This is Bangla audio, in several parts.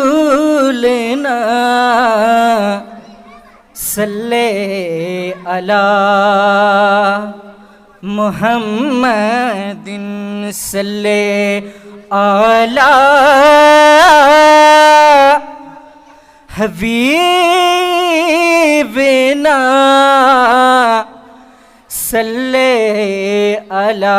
রসুলনা সাল্লে আলা মুহাম্মাদিন সাল্লে আলা হাবিবিনা সাল্লে আলা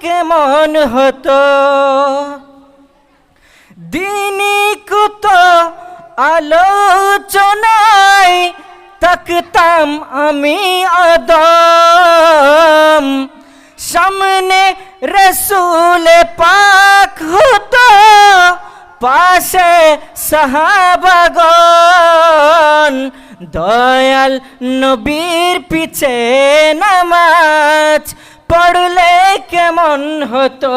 কেমন হতো দিনী কুত আলোচনায় তাকতাম আমি আদম সামনে রসুল পাক হতো পাশে সাহাবাগন দয়াল নবীর পিছে নামাজ পড়লে কেমন হতো?